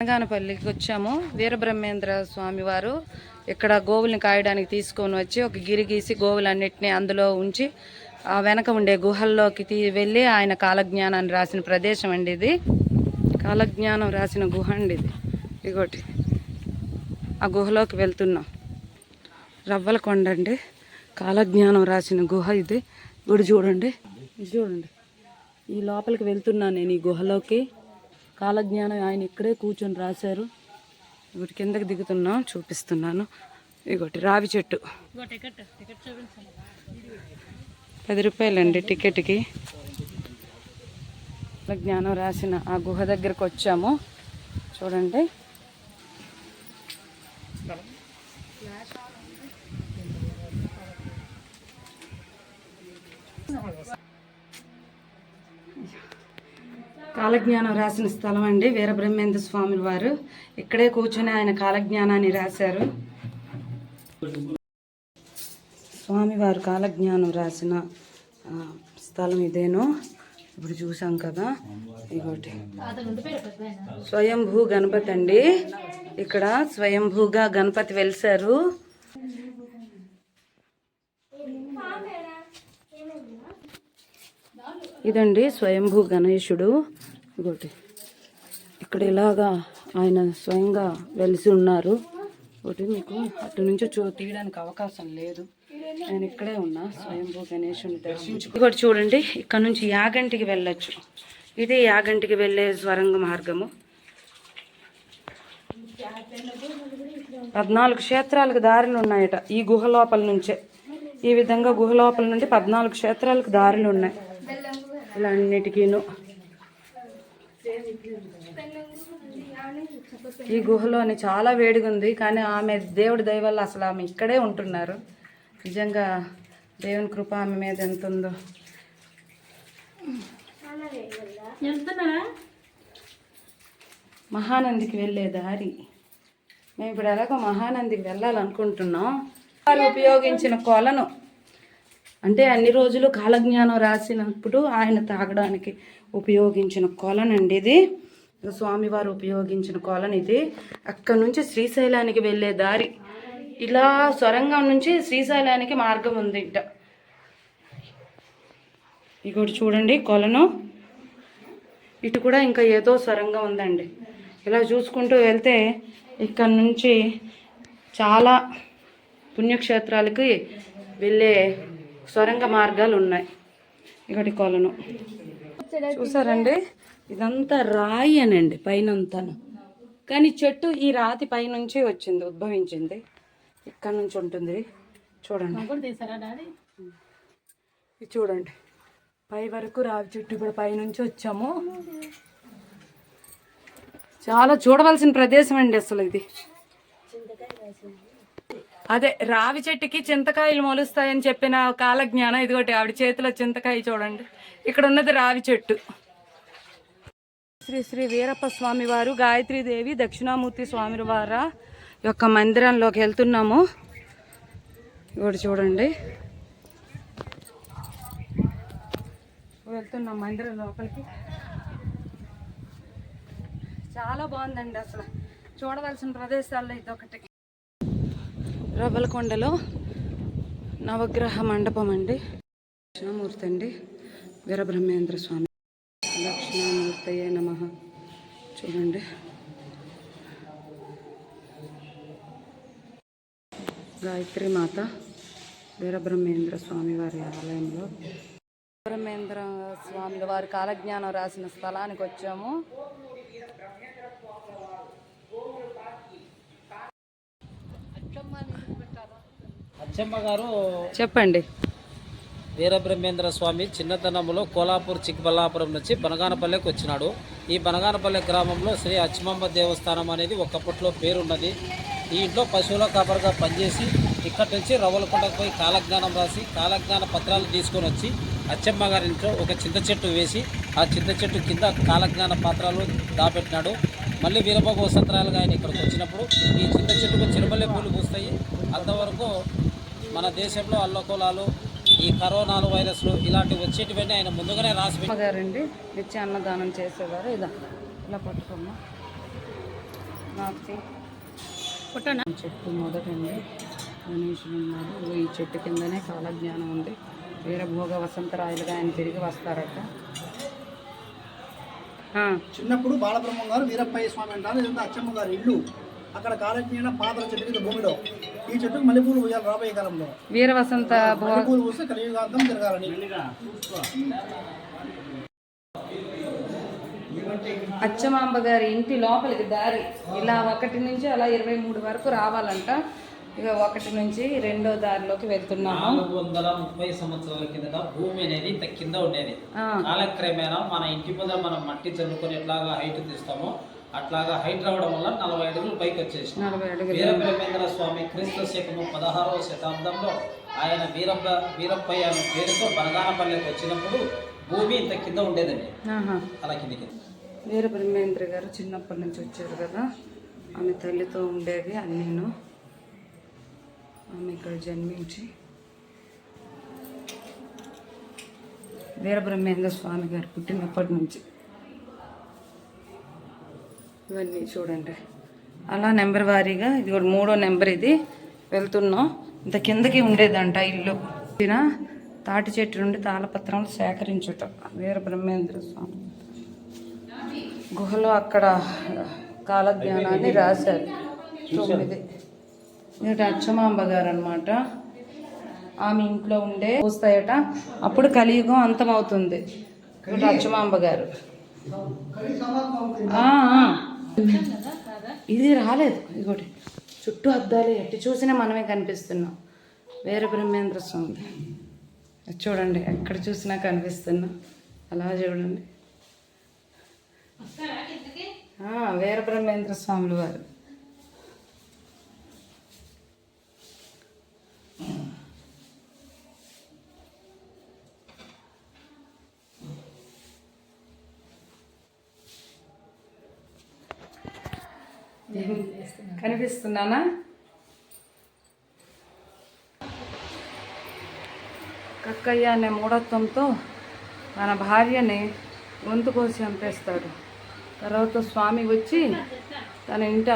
తెలంగాణపల్లికి వచ్చాము వీరబ్రహ్మేంద్ర స్వామి వారు ఇక్కడ గోవుల్ని కాయడానికి తీసుకొని వచ్చి ఒక గిరి గీసి గోవులన్నింటినీ అందులో ఉంచి ఆ వెనక ఉండే గుహల్లోకి తీ వెళ్ళి ఆయన కాలజ్ఞానాన్ని రాసిన ప్రదేశం అండి ఇది. కాలజ్ఞానం రాసిన గుహ అండి ఇది. ఇగోటి. ఆ గుహలోకి వెళ్తున్నాం. రవ్వల కొండ అండి. కాలజ్ఞానం రాసిన గుహ ఇది. గుడి చూడండి. చూడండి. ఈ లోపలికి వెళ్తున్నాను నేను ఈ గుహలోకి. కాలజ్ఞానం ఆయన ఇక్కడే కూర్చొని రాశారు. ఇప్పుడు కిందకి దిగుతున్నాం చూపిస్తున్నాను. ఇగోటి రావి చెట్టు. పది రూపాయలండి టికెట్కి. జ్ఞానం రాసిన ఆ గుహ దగ్గరకు వచ్చాము. చూడండి. కాలజ్ఞానం రాసిన స్థలం అండి వీరబ్రహ్మేంద్ర స్వామి వారు. ఇక్కడే కూర్చొని ఆయన కాలజ్ఞానాన్ని రాశారు. స్వామివారు కాలజ్ఞానం రాసిన స్థలం ఇదేనో ఇప్పుడు చూసాం కదా. ఇంకోటి స్వయంభూ గణపతి అండి. ఇక్కడ స్వయంభూగా గణపతి వెలిసారు ఇదండి స్వయంభూ గణేశుడు ఇంకోటి ఇక్కడ ఇలాగా ఆయన స్వయంగా వెలిసి ఉన్నారు. ఒకటి మీకు అటు నుంచి చూ తీయడానికి అవకాశం లేదు. నేను ఇక్కడే ఉన్నా స్వయంభూ గణేశుని దర్శించు ఇంకోటి చూడండి ఇక్కడ నుంచి యాగంటికి వెళ్ళొచ్చు. ఇది యాగంటికి వెళ్ళే స్వరంగ మార్గము. పద్నాలుగు క్షేత్రాలకు దారులు ఉన్నాయట ఈ గుహ లోపల నుంచే. ఈ విధంగా గుహ లోపల నుండి పద్నాలుగు క్షేత్రాలకు దారులు ఉన్నాయి. ఇలా అన్నిటికీను ఈ గుహలోని చాలా వేడిగా ఉంది కానీ ఆమె దేవుడి దయ వల్ల అసలు ఆమె ఇక్కడే ఉంటున్నారు. నిజంగా దేవుని కృప ఆమె మీద ఎంత ఉందో మహానందికి వెళ్ళే దారి. మేము ఇప్పుడు ఎలాగో మహానందికి వెళ్ళాలనుకుంటున్నాం. వారు ఉపయోగించిన కొలను అంటే అన్ని రోజులు కాలజ్ఞానం రాసినప్పుడు ఆయన తాగడానికి ఉపయోగించిన కొలనండి ఇది. స్వామివారు ఉపయోగించిన కొలను ఇది. అక్కడ నుంచి శ్రీశైలానికి వెళ్ళే దారి. ఇలా సొరంగం నుంచి శ్రీశైలానికి మార్గం ఉంది ఇట ఇంకోటి చూడండి కొలను. ఇటు కూడా ఇంకా ఏదో సొరంగం ఉందండి. ఇలా చూసుకుంటూ వెళ్తే ఇక్కడ నుంచి చాలా పుణ్యక్షేత్రాలకి వెళ్ళే సొరంగ మార్గాలు ఉన్నాయి ఇక్కడి కొలను. చూసారండి? ఇదంతా రాయి అనండి పైనంతాను. కానీ చెట్టు ఈ రాతి పైనుంచి వచ్చింది ఉద్భవించింది. ఇక్కడ నుంచి ఉంటుంది. చూడండి. ఇది చూడండి. పై వరకు రావి చెట్టు ఇప్పుడు పైనుంచి వచ్చాము. చాలా చూడవలసిన ప్రదేశం అండి అసలు ఇది. అదే రావి చెట్టుకి చింతకాయలు మొలుస్తాయని చెప్పిన కాలజ్ఞానం. ఇదిగోటి ఆవిడ చేతిలో చింతకాయ చూడండి. ఇక్కడ ఉన్నది రావి చెట్టు. శ్రీ శ్రీ వీరప్ప స్వామి వారు గాయత్రీదేవి దక్షిణామూర్తి స్వామి వార యొక్క మందిరంలోకి వెళ్తున్నాము. ఇవి చూడండి. వెళ్తున్నాం మందిరం లోపలికి. చాలా బాగుందండి అసలు. చూడవలసిన ప్రదేశాల్లో ఇదొకటి. రవ్వలకొండలో నవగ్రహ మండపం అండి. దక్షిణామూర్తి అండి. వీరబ్రహ్మేంద్ర స్వామి. దక్షిణామూర్తయే నమ. చూడండి. గాయత్రి మాత వీరబ్రహ్మేంద్ర స్వామి వారి ఆలయంలో. వీరబ్రహ్మేంద్ర స్వామి వారి కాలజ్ఞానం రాసిన స్థలానికి వచ్చాము. అచ్చమ్మ గారు చెప్పండి. వీరబ్రహ్మేంద్ర స్వామి చిన్నతనంలో కోలాపూర్ చిక్కబల్లాపురం నుంచి బనగానపల్లెకి వచ్చినాడు. ఈ బనగానపల్లె గ్రామంలో శ్రీ అచ్చమమ్మ దేవస్థానం అనేది ఒకప్పట్లో పేరున్నది. ఈ ఇంట్లో పశువుల కాపరిగా పనిచేసి ఇక్కడి నుంచి రవ్వలకొండకు పోయి కాలజ్ఞానం రాసి కాలజ్ఞాన పత్రాలు తీసుకొని వచ్చి అచ్చమ్మ గారి ఇంట్లో ఒక చింత చెట్టు వేసి ఆ చింత చెట్టు కింద కాలజ్ఞాన పత్రాలు దాపెట్టినాడు. మళ్ళీ వీరభోగ వసంతరాలుగా ఆయన ఇక్కడికి వచ్చినప్పుడు ఈ చింత చెట్టుకు చిరుమల్లె పూలు పూస్తాయి. అంతవరకు మన దేశంలో అల్లకోలాలు ఈ కరోనాలు వైరస్లు ఇలాంటివి వచ్చేటివన్నీ ఆయన ముందుగానే రాసి అమ్మగారండి నిత్య అన్నదానం చేసేవారు. ఇదా ఇలా పట్టుకోమ్మా. నాకు చెట్టు మొదటండి. గణేశుడు ఉన్నాడు. ఈ చెట్టు కిందనే కాలజ్ఞానం ఉంది. వీరభోగ వసంతరాయలుగా ఆయన తిరిగి వస్తారట. చిన్నప్పుడు బాలబ్రహ్మం గారు వీరప్పయ్య స్వామి అంటారు. అచ్చమ్మ గారి ఇల్లు. అక్కడ కాలజ్ఞాన పాత్ర చెట్టు కింద భూమిలో. ఈ చెట్టుకు మల్లెపూలు పూయాలి రాబోయే కాలంలో. వీర వసంత భో మల్లెపూలు పూస్తే కలియుగాంతం తిరగాలని అచ్చమాంబ గారి ఇంటి లోపలికి దారి. ఇలా ఒకటి నుంచి అలా ఇరవై మూడు వరకు రావాలంట. ఇక ఒకటి నుంచి రెండో దారిలోకి వెళ్తున్నాము. నాలుగు వందల ముప్పై సంవత్సరాల కిందట భూమి అనేది ఇంత కింద ఉండేది. కాలక్రమేణా మన ఇంటి ముందర మనం మట్టి చల్లుకొని ఎట్లాగా హైట్ తీస్తామో అట్లాగా హైట్ రావడం వల్ల నలభై అడుగులు పైకి వచ్చేసి వీరబ్రహ్మేంద్ర స్వామి క్రీస్తు శకము పదహారవ శతాబ్దంలో ఆయన వీరబ్బ వీరప్పయ్య అనే పేరుతో బనగానపల్లెకి వచ్చినప్పుడు భూమి ఇంత కింద ఉండేదండి. అలా కిందికి. వీర బ్రహ్మేంద్ర గారు చిన్నప్పటి నుంచి వచ్చారు కదా. ఆమె తల్లితో ఉండేది అన్నీను. ఆమె ఇక్కడ జన్మించి వీరబ్రహ్మేంద్ర స్వామి గారు పుట్టినప్పటి నుంచి. ఇవన్నీ చూడండి. అలా నెంబర్ వారీగా ఇది కూడా మూడో నెంబర్ ఇది. వెళ్తున్నాం. ఇంత కిందకి ఉండేదంట ఇల్లు. ఈయన తాటి చెట్టు నుండి తాళపత్రం సేకరించుట. వీర బ్రహ్మేంద్ర స్వామి. గుహలో అక్కడ కాలజ్ఞానాన్ని రాశారు. తొమ్మిది. ఇది అచ్చమాంబ గారు అనమాట ఆమె ఇంట్లో ఉండే వస్తాయట. అప్పుడు కలియుగం అంతమవుతుంది. అచ్చమాంబ గారు. ఇది రాలేదు. ఇదిగోటి. చుట్టూ అద్దాలు ఎట్టి చూసినా మనమే కనిపిస్తున్నాం. వేరే బ్రహ్మేంద్ర స్వామి. చూడండి ఎక్కడ చూసినా కనిపిస్తున్నా. అలా చూడండి. ఆ, వీర బ్రహ్మేంద్ర స్వాములు వారు. కనిపిస్తున్నానా? కక్కయ్య అనే మూఢత్వంతో తన భార్యని గొంతు కోసి చంపేస్తాడు. తర్వాత స్వామి వచ్చి తన ఇంట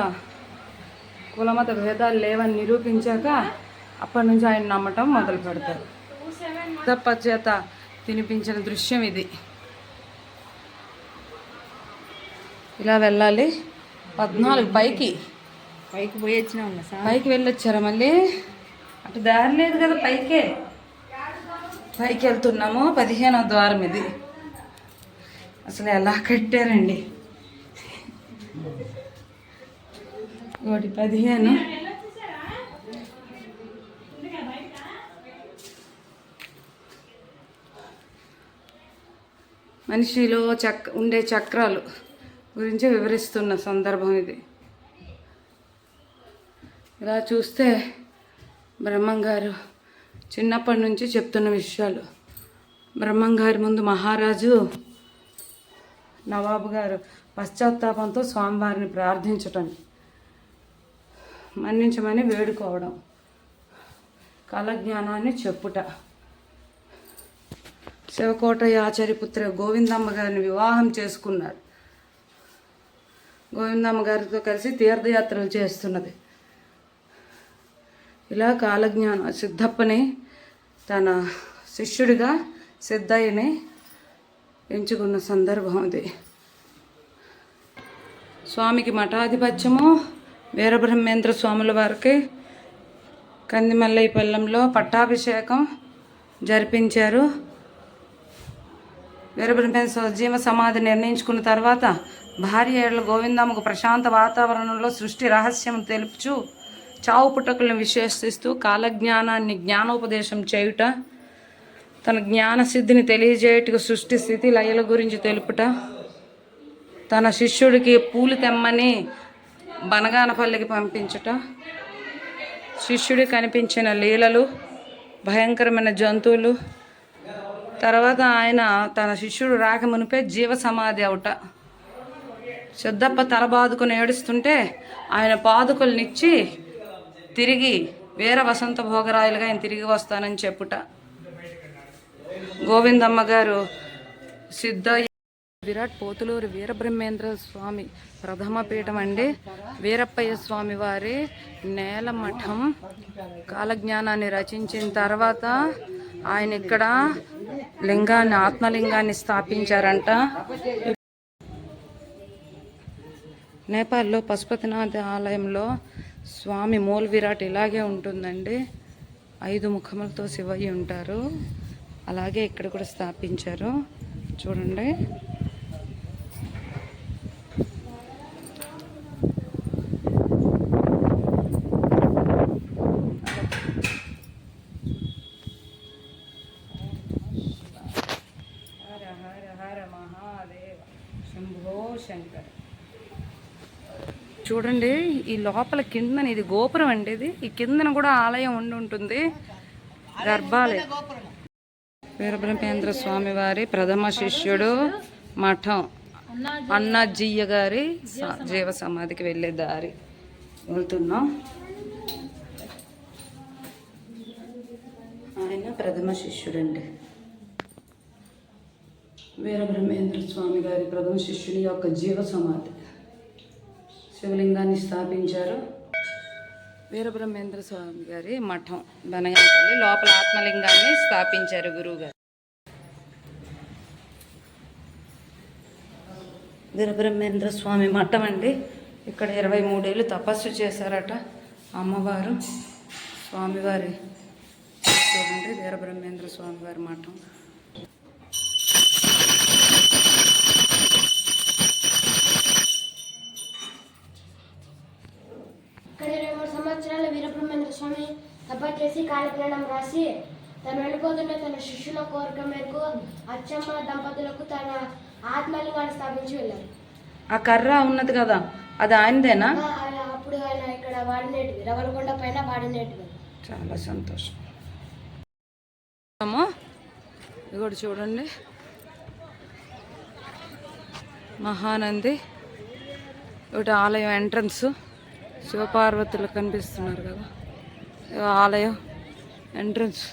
కులమత భేదాలు లేవని నిరూపించాక అప్పటి నుంచి ఆయన నమ్మటం మొదలు పెడతారు. తప్ప చేత తినిపించిన దృశ్యం ఇది. ఇలా వెళ్ళాలి. పద్నాలుగు పైకి. పైకి పోయి వచ్చినాం పైకి వెళ్ళొచ్చారా మళ్ళీ? అటు దారి లేదు కదా పైకే. పైకి వెళ్తున్నాము పదిహేనో ద్వారం ఇది. అసలు ఎలా కట్టారండి? ఒకటి పదిహేను. మనిషిలో చక్ ఉండే చక్రాలు. గురించి వివరిస్తున్న సందర్భం ఇది. ఇలా చూస్తే బ్రహ్మంగారు చిన్నప్పటి నుంచి చెప్తున్న విషయాలు. బ్రహ్మంగారి ముందు మహారాజు నవాబు గారు పశ్చాత్తాపంతో స్వామివారిని ప్రార్థించటం మన్నించమని వేడుకోవడం కళజ్ఞానాన్ని చెప్పుట. శివకోటయ్య ఆచార్యపుత్ర గోవిందమ్మ గారిని వివాహం చేసుకున్నారు. గోవిందమ్మ గారితో కలిసి తీర్థయాత్రలు చేస్తున్నది. ఇలా కాలజ్ఞానం సిద్ధప్పని తన శిష్యుడిగా సిద్ధయ్యని ఎంచుకున్న సందర్భం అది స్వామికి మఠాధిపత్యము వీరబ్రహ్మేంద్ర స్వాముల వారికి కందిమల్లైపల్లెంలో పట్టాభిషేకం జరిపించారు. వీరబ్రహ్మేంద్ర జీవ సమాధి నిర్ణయించుకున్న తర్వాత భార్య గోవిందమ్మకు ప్రశాంత వాతావరణంలో సృష్టి రహస్యం తెలుపుచు చావు పుట్టకులను విశ్లేషిస్తూ కాలజ్ఞానాన్ని జ్ఞానోపదేశం చేయుట తన జ్ఞాన సిద్ధిని తెలియజేయటకు సృష్టి స్థితి లయల గురించి తెలుపుట తన శిష్యుడికి పూలు తెమ్మని బనగానపల్లికి పంపించుట శిష్యుడి కనిపించిన లీలలు భయంకరమైన జంతువులు తర్వాత ఆయన తన శిష్యుడు రాకమునిపే జీవ సమాధి అవుట. సిద్ధప్ప తల బాదుకుని ఏడుస్తుంటే ఆయన పాదుకులనిచ్చి తిరిగి వీర వసంత భోగరాయలుగా ఆయన తిరిగి వస్తానని చెప్పుట. గోవిందమ్మ గారు సిద్ధ విరాట్ పోతులూరు వీరబ్రహ్మేంద్ర స్వామి ప్రథమ పీఠం అండి. వీరప్పయ్య స్వామి వారి నేల మఠం కాలజ్ఞానాన్ని రచించిన తర్వాత ఆయన ఇక్కడ లింగాన్ని ఆత్మలింగాన్ని స్థాపించారంట. నేపాల్లో పశుపతినాథ ఆలయంలో స్వామి మూల విరాట్ ఇలాగే ఉంటుందండి. ఐదు ముఖములతో శివయ్య ఉంటారు అలాగే ఇక్కడ కూడా స్థాపించారు. చూడండి. చూడండి ఈ లోపల కిందన ఇది గోపురం అండి ఇది. ఈ కిందన కూడా ఆలయం ఉండి ఉంటుంది. గర్భాలయం. వీరబ్రహ్మేంద్ర స్వామి వారి ప్రథమ శిష్యుడు మఠం. అన్నాజీయ గారి జీవ సమాధికి వెళ్ళే దారి. వెళ్తున్నాం. ఆయన ప్రథమ శిష్యుడండి. వీరబ్రహ్మేంద్ర స్వామి గారి ప్రథమ శిష్యుని యొక్క జీవ సమాధి. శివలింగాన్ని స్థాపించారు. వీరబ్రహ్మేంద్ర స్వామి గారి మఠం బనగానపల్లి లోపల ఆత్మలింగాన్ని స్థాపించారు గురువు గారు వీరబ్రహ్మేంద్ర స్వామి మఠం అండి. ఇక్కడ ఇరవై మూడేళ్ళు తపస్సు చేశారట అమ్మవారు. స్వామివారి చూడండి వీరబ్రహ్మేంద్ర స్వామివారి మఠం. స్వామి తప చేసి కాలజ్ఞానం రాసి తను వెళ్ళిపోతుంటే తన శిష్యుల కోరిక మేరకు అచ్చమ్మ దంపతులకు తన ఆత్మలింగాన్ని స్థాపించి వెళ్ళారు. ఆ కర్ర ఉన్నది కదా అది ఆయనదేనా? అప్పుడు ఆయన ఇక్కడ వాడినేటివి రవలకొండ పైన వాడినేటివి చాలా సంతోషం. ఇది కూడా చూడండి. మహానంది ఒకటి ఆలయం ఎంట్రన్స్ శివపార్వతులు కనిపిస్తున్నారు కదా. ఆలయం ఎంట్రన్స్.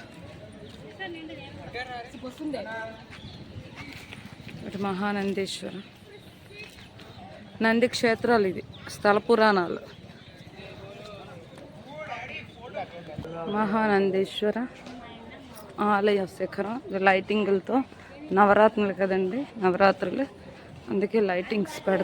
ఇటు మహానందీశ్వరం. నంది క్షేత్రాలు ఇది స్థల పురాణాలు. మహానందేశ్వర ఆలయ శిఖరం లైటింగులతో నవరాత్రులు కదండి నవరాత్రులు. అందుకే లైటింగ్స్ పెడ